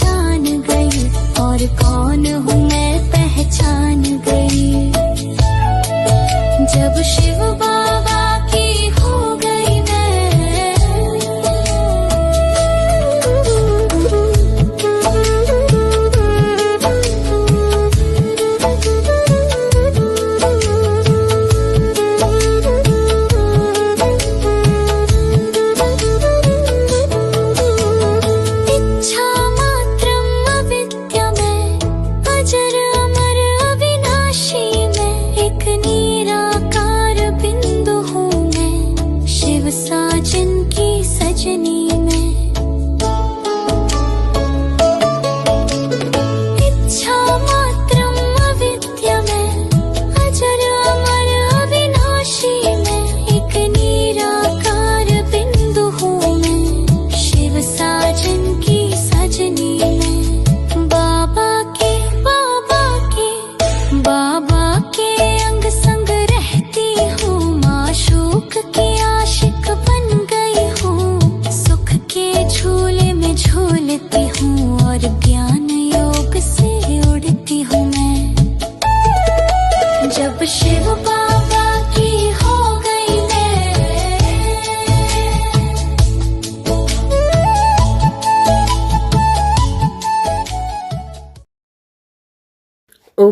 जान गई और कौन हूँ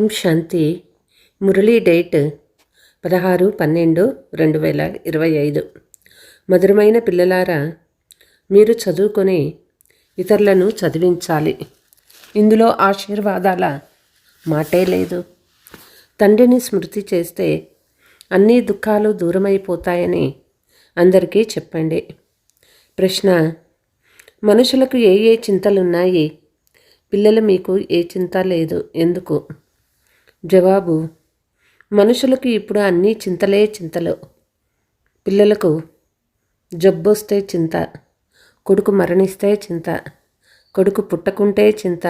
ఓం శాంతి. మురళీ డేట్ పదహారు పన్నెండు రెండు వేల ఇరవై ఐదు. మధురమైన పిల్లలారా మీరు చదువుకొని ఇతరులను చదివించాలి. ఇందులో ఆశీర్వాదాల మాటే లేదు. తండ్రిని స్మృతి చేస్తే అన్ని దుఃఖాలు దూరమైపోతాయని అందరికీ చెప్పండి. ప్రశ్న మనుషులకు ఏ ఏ చింతలున్నాయి? పిల్లలు మీకు ఏ చింత లేదు. ఎందుకు? జవాబు మనుషులకు ఇప్పుడు అన్నీ చింతలే చింతలు. పిల్లలకు జబ్బొస్తే చింత కొడుకు మరణిస్తే చింత కొడుకు పుట్టకుంటే చింత.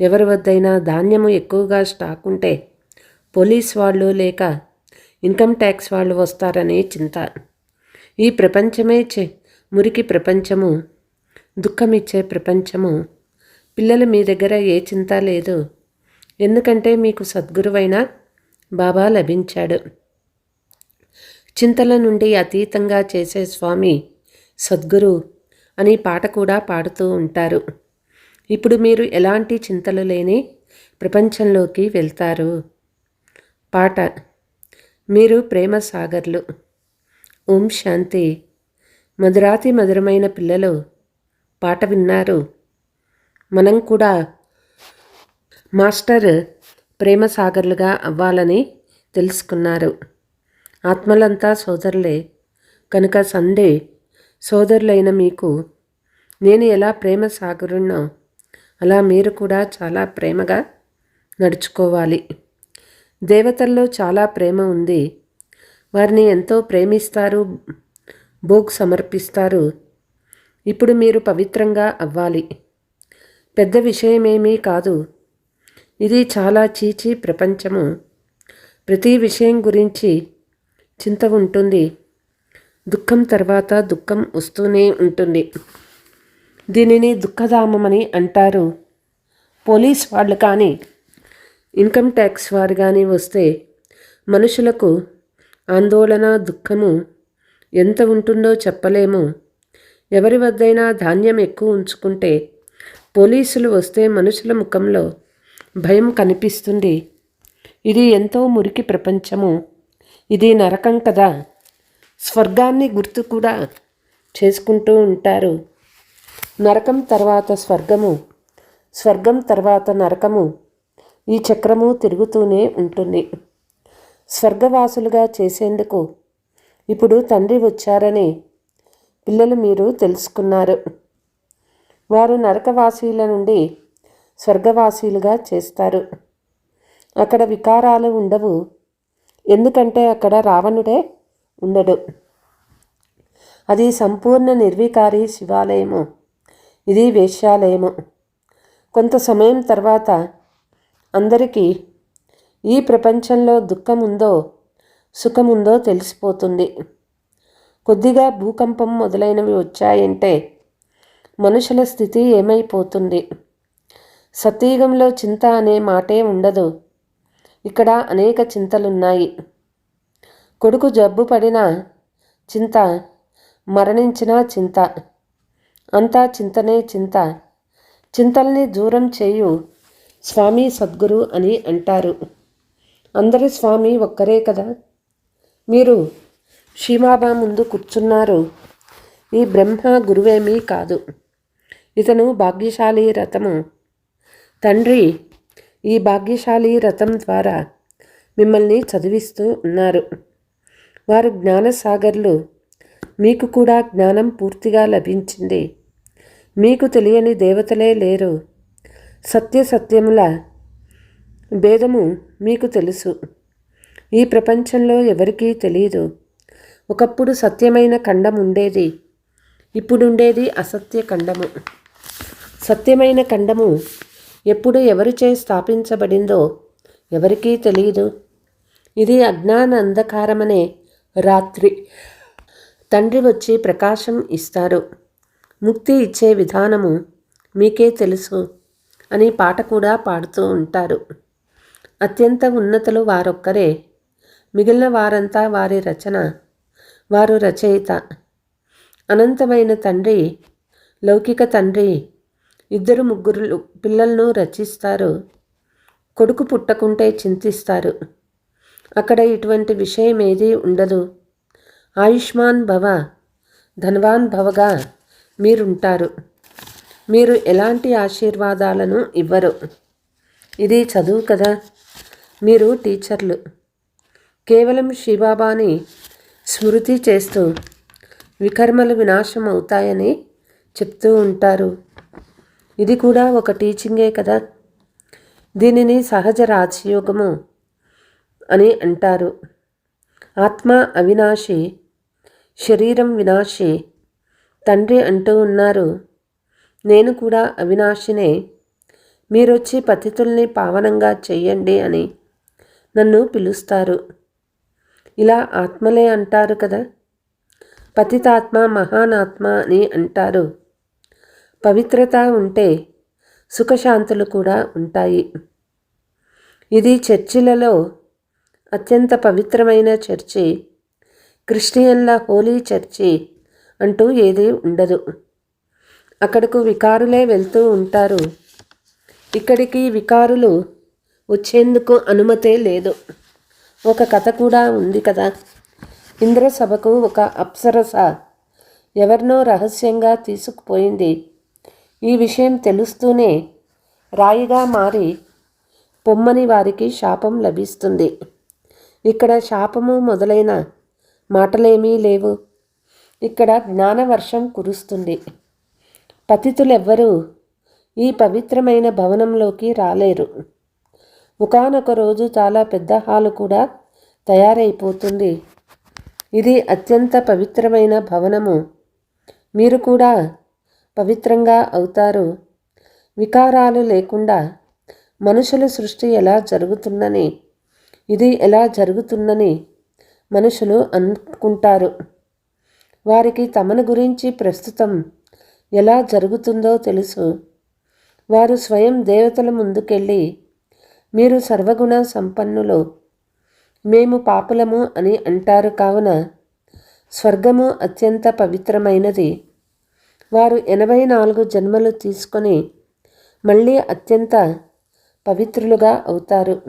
ఎవరి వద్దైనా ధాన్యము ఎక్కువగా స్టాక్ ఉంటే పోలీస్ వాళ్ళు లేక ఇన్కమ్ ట్యాక్స్ వాళ్ళు వస్తారనే చింత. ఈ ప్రపంచమే చె మురికి ప్రపంచము దుఃఖమిచ్చే ప్రపంచము. పిల్లలు మీ దగ్గర ఏ చింత లేదు. ఎందుకంటే మీకు సద్గురువైన బాబా లభించాడు. చింతల నుండి అతీతంగా చేసే స్వామి సద్గురు అని పాట కూడా పాడుతూ ఉంటారు. ఇప్పుడు మీరు ఎలాంటి చింతలు లేని ప్రపంచంలోకి వెళ్తారు? పాట మీరు ప్రేమ సాగర్లు ఓం శాంతి మధురాతి మధురమైన పిల్లలు పాట విన్నారు. మనం కూడా మాస్టర్ ప్రేమ సాగర్లుగా అవ్వాలని తెలుసుకున్నారు. ఆత్మలంతా సోదరులే. కనుక సండే సోదరులైన మీకు నేను ఎలా ప్రేమ సాగరున్నో అలా మీరు కూడా చాలా ప్రేమగా నడుచుకోవాలి. దేవతల్లో చాలా ప్రేమ ఉంది. వారిని ఎంతో ప్రేమిస్తారు భోగ్ సమర్పిస్తారు. ఇప్పుడు మీరు పవిత్రంగా అవ్వాలి. పెద్ద విషయమేమీ కాదు. ఇది చాలా చీచి ప్రపంచము. ప్రతి విషయం గురించి చింత ఉంటుంది. దుఃఖం తర్వాత దుఃఖం వస్తూనే ఉంటుంది. దీనిని దుఃఖధామమని అంటారు. పోలీస్ వాళ్ళు కానీ ఇన్కమ్ ట్యాక్స్ వారు కానీ వస్తే మనుషులకు ఆందోళన దుఃఖము ఎంత ఉంటుందో చెప్పలేము. ఎవరి వద్దైనా ధాన్యం ఎక్కువ ఉంచుకుంటే పోలీసులు వస్తే మనుషుల ముఖంలో భయం కనిపిస్తుంది. ఇది ఎంతో మురికి ప్రపంచము. ఇది నరకం కదా. స్వర్గాన్ని గుర్తు కూడా చేసుకుంటూ ఉంటారు. నరకం తర్వాత స్వర్గము. స్వర్గం తర్వాత నరకము. ఈ చక్రము తిరుగుతూనే ఉంటుంది. స్వర్గవాసులుగా చేసేందుకు ఇప్పుడు తండ్రి వచ్చారని పిల్లలు మీరు తెలుసుకున్నారు. వారు నరకవాసీల నుండి స్వర్గవాసీలుగా చేస్తారు. అక్కడ వికారాలు ఉండవు. ఎందుకంటే అక్కడ రావణుడే ఉండడు. అది సంపూర్ణ నిర్వికారి శివాలయము. ఇది వేశ్యాలయము. కొంత సమయం తర్వాత అందరికీ ఈ ప్రపంచంలో దుఃఖముందో సుఖముందో తెలిసిపోతుంది. కొద్దిగా భూకంపం మొదలైనవి వచ్చాయంటే మనుషుల స్థితి ఏమైపోతుంది? సతీగంలో చింత అనే మాటే ఉండదు. ఇక్కడ అనేక చింతలున్నాయి. కొడుకు జబ్బు పడిన చింత మరణించిన చింత. అంతా చింతనే చింత. చింతల్ని దూరం చేయు స్వామి సద్గురు అని అంటారు. అందరి స్వామి ఒక్కరే కదా? మీరు షీమాబా ముందు కూర్చున్నారు. ఈ బ్రహ్మ గురువేమీ కాదు. ఇతను భాగ్యశాలి రథము తండ్రి ఈ భాగ్యశాలి రథం ద్వారా మిమ్మల్ని చదివిస్తూ ఉన్నారు. వారు జ్ఞానసాగర్లు మీకు కూడా జ్ఞానం పూర్తిగా లభించింది. మీకు తెలియని దేవతలే లేరు. సత్య సత్యముల భేదము మీకు తెలుసు. ఈ ప్రపంచంలో ఎవరికీ తెలియదు. ఒకప్పుడు సత్యమైన ఖండం ఉండేది. ఇప్పుడుండేది అసత్య ఖండము. సత్యమైన ఖండము ఎప్పుడు ఎవరిచే స్థాపించబడిందో ఎవరికీ తెలియదు ఇది అజ్ఞాన అంధకారమనే రాత్రి. తండ్రి వచ్చి ప్రకాశం ఇస్తారు. ముక్తి ఇచ్చే విధానము మీకే తెలుసు అని పాట కూడా పాడుతూ ఉంటారు. అత్యంత ఉన్నతులు వారొక్కరే. మిగిలిన వారంతా వారి రచన వారు రచయిత. అనంతమైన తండ్రి లౌకిక తండ్రి ఇద్దరు ముగ్గురు పిల్లలను రచిస్తారు కొడుకు పుట్టకుంటే చింతిస్తారు. అక్కడ ఇటువంటి విషయం ఏదీ ఉండదు. ఆయుష్మాన్ భవ ధనవాన్ భవగా మీరుంటారు. మీరు ఎలాంటి ఆశీర్వాదాలను ఇవ్వరు. ఇది చదువు కదా. మీరు టీచర్లు. కేవలం శివబాబాని స్మృతి చేస్తూ వికర్మలు వినాశం అవుతాయని చెప్తూ ఉంటారు. ఇది కూడా ఒక టీచింగే కదా. దీనిని సహజ రాజయోగము అని అంటారు. ఆత్మ అవినాశి శరీరం వినాశి తండ్రి అంటూ ఉన్నారు. నేను కూడా అవినాశినే. మీరొచ్చి పతితుల్ని పావనంగా చెయ్యండి అని నన్ను పిలుస్తారు. ఇలా ఆత్మలే అంటారు కదా. పతితాత్మ మహానాత్మ అని అంటారు. పవిత్రత ఉంటే సుఖశాంతులు కూడా ఉంటాయి. ఇది చర్చిలలో అత్యంత పవిత్రమైన చర్చి. క్రిస్టియన్ల హోలీ చర్చి అంటూ ఏదీ ఉండదు. అక్కడకు వికారులే వెళ్తూ ఉంటారు. ఇక్కడికి వికారులు వచ్చేందుకు అనుమతే లేదు. ఒక కథ కూడా ఉంది కదా. ఇంద్రసభకు ఒక అప్సరస ఎవరినో రహస్యంగా తీసుకుపోయింది. ఈ విషయం తెలుస్తూనే రాయిగా మారి పొమ్మని వారికి శాపం లభిస్తుంది. ఇక్కడ శాపము మొదలైన మాటలేమీ లేవు. ఇక్కడ జ్ఞానవర్షం కురుస్తుంది. పతితులెవ్వరూ ఈ పవిత్రమైన భవనంలోకి రాలేరు. ఒకనొక రోజు చాలా పెద్ద హాలు కూడా తయారైపోతుంది. ఇది అత్యంత పవిత్రమైన భవనము. మీరు కూడా పవిత్రంగా అవుతారు. వికారాలు లేకుండా మనుషుల సృష్టి ఎలా జరుగుతుందని ఇది ఎలా జరుగుతుందని మనుషులు అనుకుంటారు. వారికి తమను గురించి ప్రస్తుతం ఎలా జరుగుతుందో తెలుసు. వారు స్వయం దేవతల ముందుకెళ్ళి మీరు సర్వగుణ సంపన్నులు మేము పాపులము అని అంటారు కావున స్వర్గము అత్యంత పవిత్రమైనది. వారు ఎనభై నాలుగు జన్మలు తీసుకొని మళ్ళీ అత్యంత పవిత్రులుగా అవుతారు.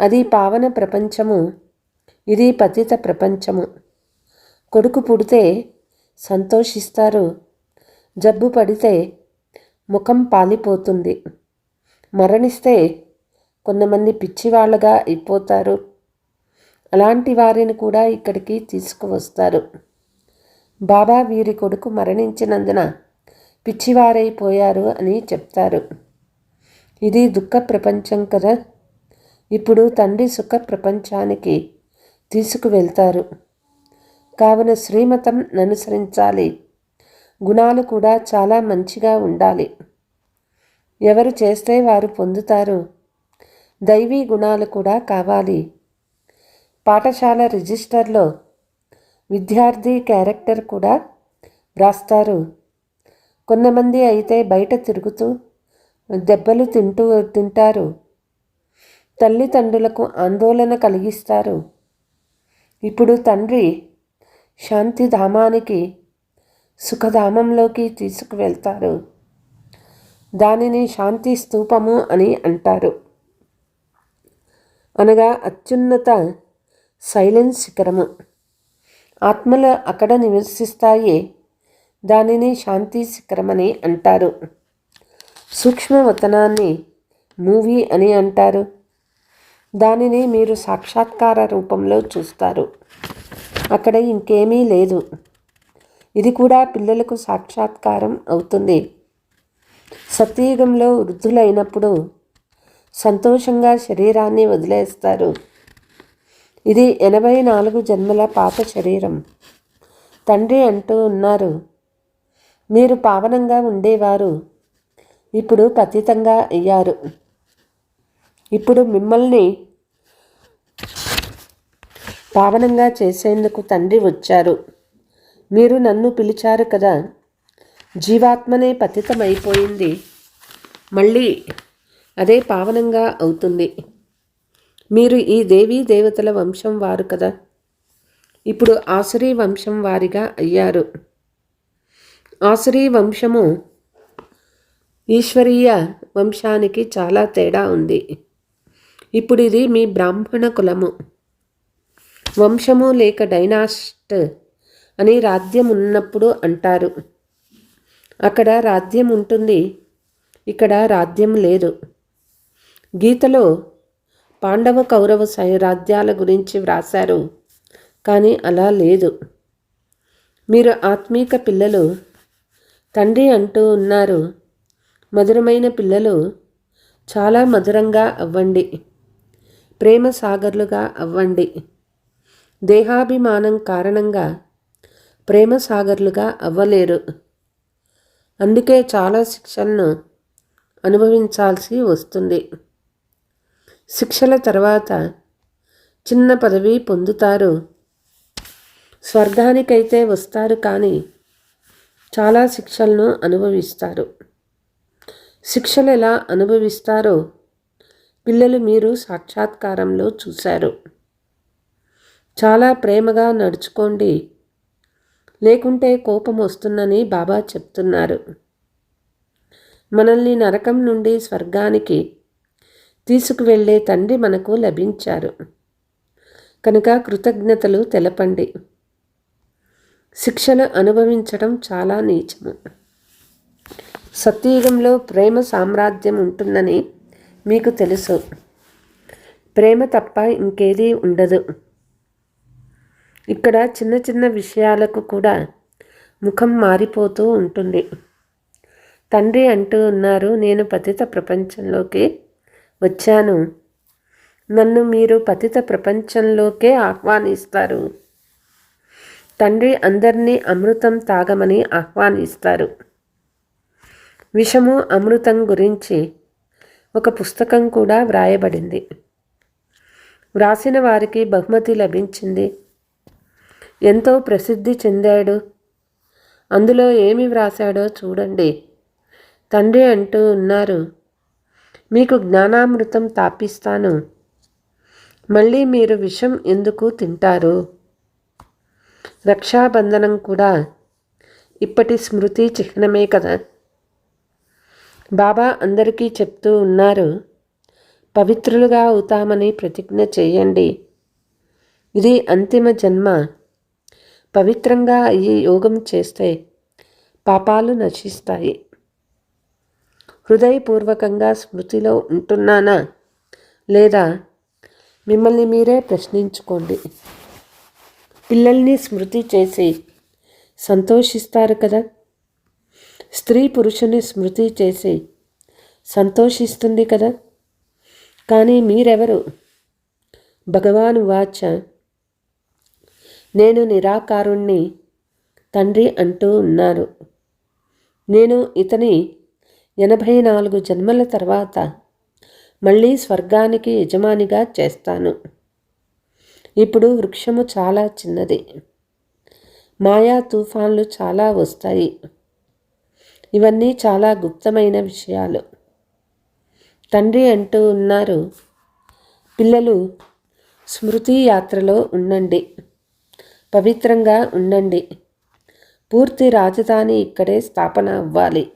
అది పావన ప్రపంచము ఇది పతిత ప్రపంచము. కొడుకు పుడితే సంతోషిస్తారు జబ్బు పడితే ముఖం పాలిపోతుంది. మరణిస్తే కొంతమంది పిచ్చివాళ్ళగా అయిపోతారు. అలాంటి వారిని కూడా ఇక్కడికి తీసుకువస్తారు. బాబా వీరి కొడుకు మరణించినందున పిచ్చివారైపోయారు అని చెప్తారు. ఇది దుఃఖ ప్రపంచం కదా? ఇప్పుడు తండ్రి సుఖ ప్రపంచానికి తీసుకువెళ్తారు కావున శ్రీమతం అనుసరించాలి గుణాలు కూడా చాలా మంచిగా ఉండాలి. ఎవరు చేస్తే వారు పొందుతారు? దైవీ గుణాలు కూడా కావాలి. పాఠశాల రిజిస్టర్లో విద్యార్థి క్యారెక్టర్ కూడా వ్రాస్తారు. కొంతమంది అయితే బయట తిరుగుతూ దెబ్బలు తింటూ తింటారు. తల్లిదండ్రులకు ఆందోళన కలిగిస్తారు. ఇప్పుడు తండ్రి శాంతిధామానికి సుఖధామంలోకి తీసుకువెళ్తారు. దానిని శాంతి స్తూపము అని అంటారు. అనగా అత్యున్నత సైలెన్స్ శిఖరము. ఆత్మలు అక్కడ నివసిస్తాయి? దానిని శాంతి శిఖరమని అంటారు. సూక్ష్మవతనాన్ని మూవీ అని అంటారు. దానిని మీరు సాక్షాత్కార రూపంలో చూస్తారు. అక్కడ ఇంకేమీ లేదు. ఇది కూడా పిల్లలకు సాక్షాత్కారం అవుతుంది. సత్యయుగంలో వృద్ధులైనప్పుడు సంతోషంగా శరీరాన్ని వదిలేస్తారు. ఇది ఎనభై నాలుగు జన్మల పాత శరీరం. తండ్రి అంటూ ఉన్నారు మీరు పావనంగా ఉండేవారు ఇప్పుడు పతితంగా అయ్యారు. ఇప్పుడు మిమ్మల్ని పావనంగా చేసేందుకు తండ్రి వచ్చారు. మీరు నన్ను పిలిచారు కదా జీవాత్మనే పతితమైపోయింది మళ్ళీ అదే పావనంగా అవుతుంది. మీరు ఈ దేవీ దేవతల వంశం వారు కదా. ఇప్పుడు ఆసురీ వంశం వారిగా అయ్యారు. ఆసురీ వంశము ఈశ్వరీయ వంశానికి చాలా తేడా ఉంది. ఇప్పుడు ఇది మీ బ్రాహ్మణ కులము. వంశము లేక డైనాస్ట్ అని రాజ్యం ఉన్నప్పుడు అంటారు. అక్కడ రాజ్యం ఉంటుంది. ఇక్కడ రాజ్యం లేదు. గీతలో పాండవ కౌరవ రాజ్యాల గురించి వ్రాశారు. కానీ అలా లేదు. మీరు ఆత్మీక పిల్లలు తండ్రి అంటూ ఉన్నారు. మధురమైన పిల్లలు చాలా మధురంగా అవ్వండి. ప్రేమ సాగర్లుగా అవ్వండి. దేహాభిమానం కారణంగా ప్రేమ సాగర్లుగా అవ్వలేరు. అందుకే చాలా శిక్షలను అనుభవించాల్సి వస్తుంది. శిక్షల తర్వాత చిన్న పదవి పొందుతారు. స్వర్గానికైతే వస్తారు కానీ చాలా శిక్షలను అనుభవిస్తారు. శిక్షలు ఎలా అనుభవిస్తారో పిల్లలు మీరు సాక్షాత్కారంలో చూశారు. చాలా ప్రేమగా నడుచుకోండి. లేకుంటే కోపం వస్తుందని బాబా చెప్తున్నారు. మనల్ని నరకం నుండి స్వర్గానికి తీసుకువెళ్ళే తండ్రి మనకు లభించారు. కనుక కృతజ్ఞతలు తెలపండి. శిక్షలు అనుభవించడం చాలా నీచము. సత్యయుగంలో ప్రేమ సామ్రాజ్యం ఉంటుందని మీకు తెలుసు. ప్రేమ తప్ప ఇంకేదీ ఉండదు. ఇక్కడ చిన్న చిన్న విషయాలకు కూడా ముఖం మారిపోతూ ఉంటుంది. తండ్రి అంటూ ఉన్నారు నేను పతిత ప్రపంచంలోకి వచ్చాను. నన్ను మీరు పతిత ప్రపంచంలోకే ఆహ్వానిస్తారు. తండ్రి అందరినీ అమృతం తాగమని ఆహ్వానిస్తారు. విషము అమృతం గురించి ఒక పుస్తకం కూడా వ్రాయబడింది. వ్రాసిన వారికి బహుమతి లభించింది. ఎంతో ప్రసిద్ధి చెందాడు. అందులో ఏమి వ్రాశాడో చూడండి. తండ్రి అంటూ ఉన్నారు. మీకు జ్ఞానామృతం తాపిస్తాను. మళ్ళీ మీరు విషం ఎందుకు తింటారు? రక్షాబంధనం కూడా ఇప్పటి స్మృతి చిహ్నమే కదా. బాబా అందరికీ చెప్తూ ఉన్నారు పవిత్రులుగా అవుతామని ప్రతిజ్ఞ చేయండి. ఇది అంతిమ జన్మ. పవిత్రంగా అయ్యి యోగం చేస్తే పాపాలు నశిస్తాయి. హృదయపూర్వకంగా స్మృతిలో ఉంటున్నానా లేదా? మిమ్మల్ని మీరే ప్రశ్నించుకోండి. పిల్లల్ని స్మృతి చేసి సంతోషిస్తారు కదా? స్త్రీ పురుషుని స్మృతి చేసి సంతోషిస్తుంది కదా? కానీ మీరెవరు? భగవాను వాచ. నేను నిరాకారుణ్ణి తండ్రి అంటూ ఉన్నారు. నేను ఇతని ఎనభై నాలుగు జన్మల తర్వాత మళ్ళీ స్వర్గానికి యజమానిగా చేస్తాను. ఇప్పుడు వృక్షము చాలా చిన్నది. మాయా తుఫాన్లు చాలా వస్తాయి. ఇవన్నీ చాలా గుప్తమైన విషయాలు. తండ్రి అంటూ ఉన్నారు పిల్లలు స్మృతి యాత్రలో ఉండండి పవిత్రంగా ఉండండి. పూర్తి రాజధాని ఇక్కడే స్థాపన అవ్వాలి.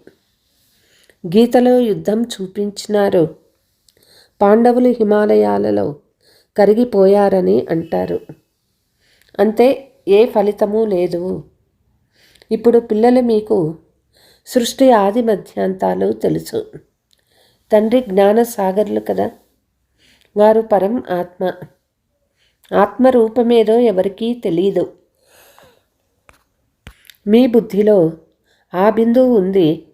గీతలో యుద్ధం చూపించినారు. పాండవులు హిమాలయాలలో కరిగిపోయారని అంటారు. అంతే ఏ ఫలితము లేదు. ఇప్పుడు పిల్లలు మీకు సృష్టి ఆది మధ్యాంతాలు తెలుసు. తండ్రి జ్ఞాన సాగర్లు కదా? వారు పరం ఆత్మ. ఆత్మరూపమేదో ఎవరికీ తెలియదు మీ బుద్ధిలో ఆ బిందువు ఉంది.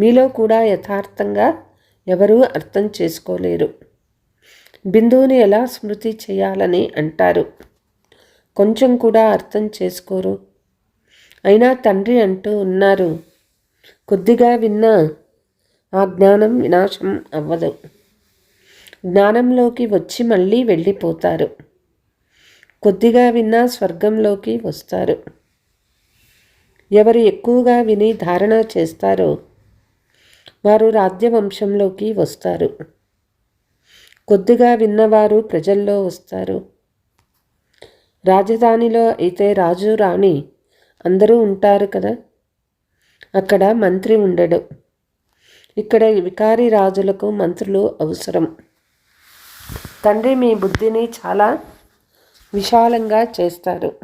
మీలో కూడా యథార్థంగా ఎవరూ అర్థం చేసుకోలేరు. బిందువుని ఎలా స్మృతి చేయాలని అంటారు? కొంచెం కూడా అర్థం చేసుకోరు. అయినా తండ్రి అంటూ ఉన్నారు. కొద్దిగా విన్నా ఆ జ్ఞానం వినాశం అవ్వదు. జ్ఞానంలోకి వచ్చి మళ్ళీ వెళ్ళిపోతారు. కొద్దిగా విన్నా స్వర్గంలోకి వస్తారు. ఎవరు ఎక్కువగా విని ధారణ చేస్తారో వారు రాజ్యవంశంలోకి వస్తారు. కొద్దిగా విన్నవారు ప్రజల్లో వస్తారు. రాజధానిలో అయితే రాజు రాణి అందరూ ఉంటారు కదా? అక్కడ మంత్రి ఉండడు. ఇక్కడ వికారి రాజులకు మంత్రులు అవసరం. తండ్రి మీ బుద్ధిని చాలా విశాలంగా చేస్తారు.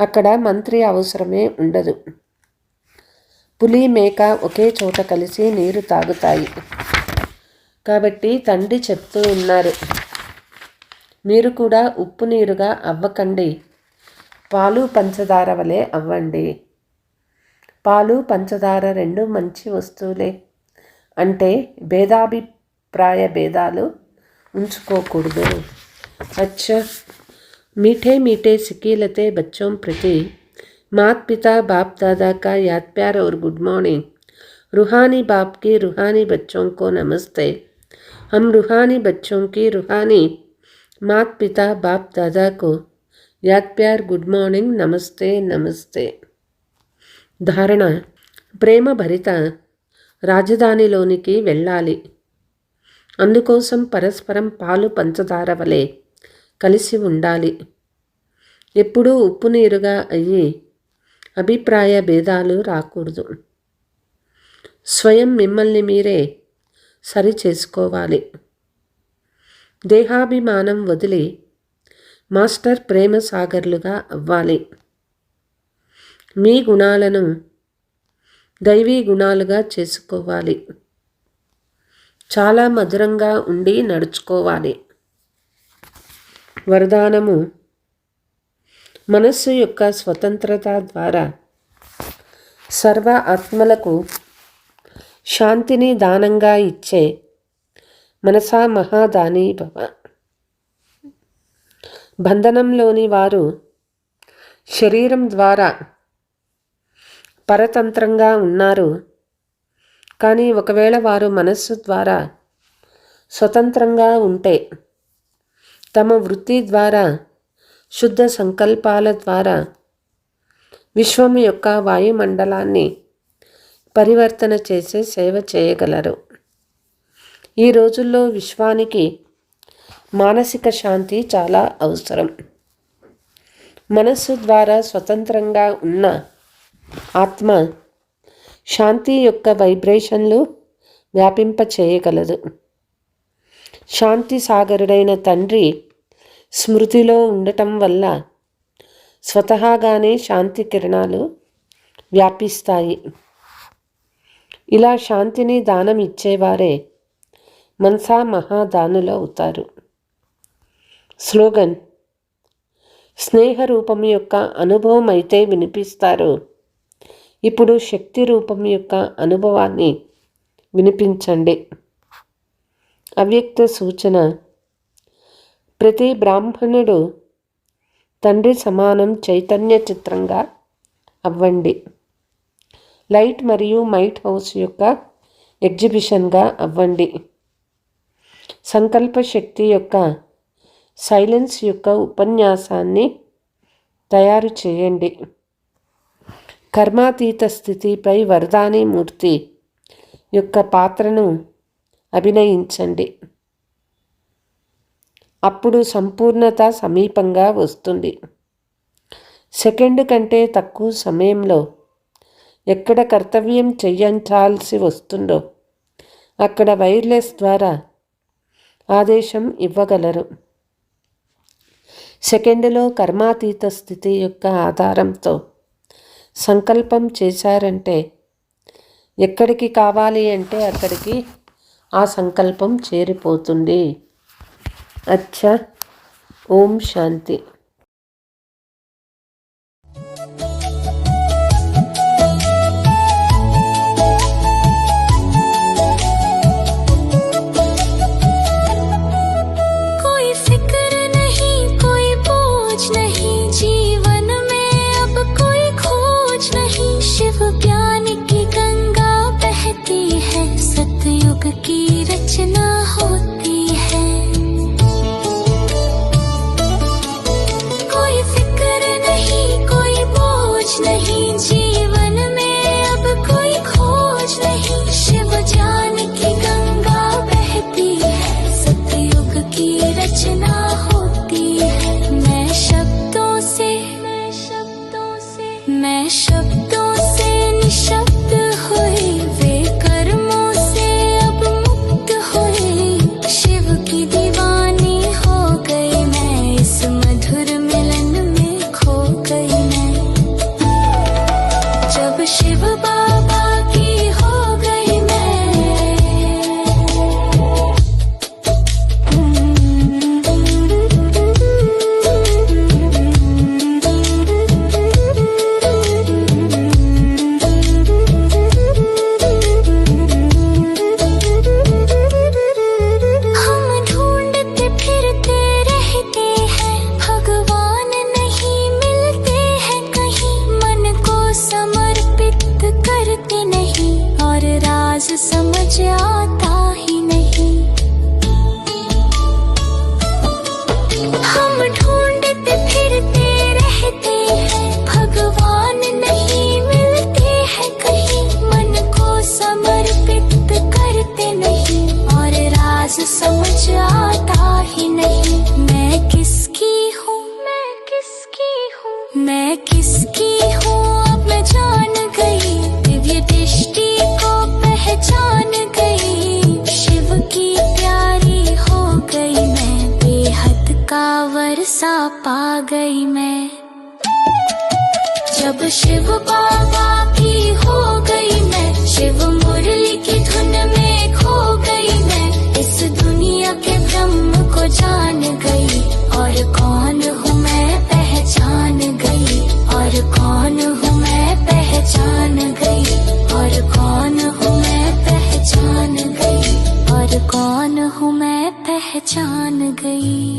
అక్కడ మంత్రి అవసరమే ఉండదు. పులి మేక ఒకే చోట కలిసి నీరు తాగుతాయి. కాబట్టి తండ్రి చెప్తూ ఉన్నారు మీరు కూడా ఉప్పు నీరుగా అవ్వకండి. పాలు పంచదార వలె అవ్వండి. పాలు పంచదార రెండు మంచి వస్తువులే. అంటే భేదాభిప్రాయ భేదాలు ఉంచుకోకూడదు. అచ్చ! మీఠే మీఠే సికీలతే బచ్చోం ప్రతి मात पिता बाप दादा का याद प्यार और गुड मॉर्निंग रूहानी बाप की रूहानी बच्चों को नमस्ते हम रूहानी बच्चों की रूहानी मात पिता बाप दादा को याद प्यार गुड మార్నింగ్ నమస్తే నమస్తే ధారణ ప్రేమ భరిత రాజధానిలోనికి వెళ్ళాలి అందుకోసం పరస్పరం పాలు పంచదార వలె కలిసి ఉండాలి ఎప్పుడూ ఉప్పు నీరుగా అయ్యి అభిప్రాయ భేదాలు రాకూడదు. స్వయం మిమ్మల్ని మీరే సరి చేసుకోవాలి దేహాభిమానం వదిలి మాస్టర్ ప్రేమ సాగర్లుగా అవ్వాలి. మీ గుణాలను దైవీ గుణాలుగా చేసుకోవాలి. చాలా మధురంగా ఉండి నడుచుకోవాలి. వరదానము మనస్సు యొక్క స్వతంత్రత ద్వారా సర్వ ఆత్మలకు శాంతిని దానంగా ఇచ్చే మనసా మహాదాని భవ. బంధనంలోని వారు శరీరం ద్వారా పరతంత్రంగా ఉన్నారు. కానీ ఒకవేళ వారు మనస్సు ద్వారా స్వతంత్రంగా ఉంటే తమ వృత్తి ద్వారా శుద్ధ సంకల్పాల ద్వారా విశ్వం యొక్క వాయుమండలాన్ని పరివర్తన చేసే సేవ చేయగలరు. ఈ రోజుల్లో విశ్వానికి మానసిక శాంతి చాలా అవసరం. మనస్సు ద్వారా స్వతంత్రంగా ఉన్న ఆత్మ శాంతి యొక్క వైబ్రేషన్లు వ్యాపింప చేయగలదు శాంతి సాగరుడైన తండ్రి స్మృతిలో ఉండటం వల్ల స్వతహాగానే శాంతి కిరణాలు వ్యాపిస్తాయి. ఇలా శాంతిని దానం ఇచ్చేవారే మనసా మహాదానులు అవుతారు. స్లోగన్ స్నేహ రూపం యొక్క అనుభవం అయితే వినిపిస్తారు. ఇప్పుడు శక్తి రూపం యొక్క అనుభవాన్ని వినిపించండి. అవ్యక్త సూచన ప్రతి బ్రాహ్మణుడు తండ్రి సమానం చైతన్య చిత్రంగా అవ్వండి. లైట్ మరియు మైట్ హౌస్ యొక్క ఎగ్జిబిషన్గా అవ్వండి. సంకల్ప శక్తి యొక్క సైలెన్స్ యొక్క ఉపన్యాసాన్ని తయారు చేయండి. కర్మాతీత స్థితిపై వరదాని మూర్తి యొక్క పాత్రను అభినయించండి. అప్పుడు సంపూర్ణత సమీపంగా వస్తుంది. సెకండ్ కంటే తక్కువ సమయంలో ఎక్కడ కర్తవ్యం చెయ్యించాల్సి వస్తుందో అక్కడ వైర్లెస్ ద్వారా ఆదేశం ఇవ్వగలరు. సెకండ్లో కర్మాతీత స్థితి యొక్క ఆధారంతో సంకల్పం చేశారంటే ఎక్కడికి కావాలి అంటే అక్కడికి ఆ సంకల్పం చేరిపోతుంది. అచ్చా ఓం శాంతి जब शिव बाबा की हो गई मैं। शिव मुरली की धुन में खो गई मैं। इस दुनिया के ब्रह्म को जान गई। और कौन हूँ मैं पहचान गई। और कौन हूँ मैं पहचान गई। और कौन हूँ मैं पहचान गई। और कौन हूँ मैं पहचान गई।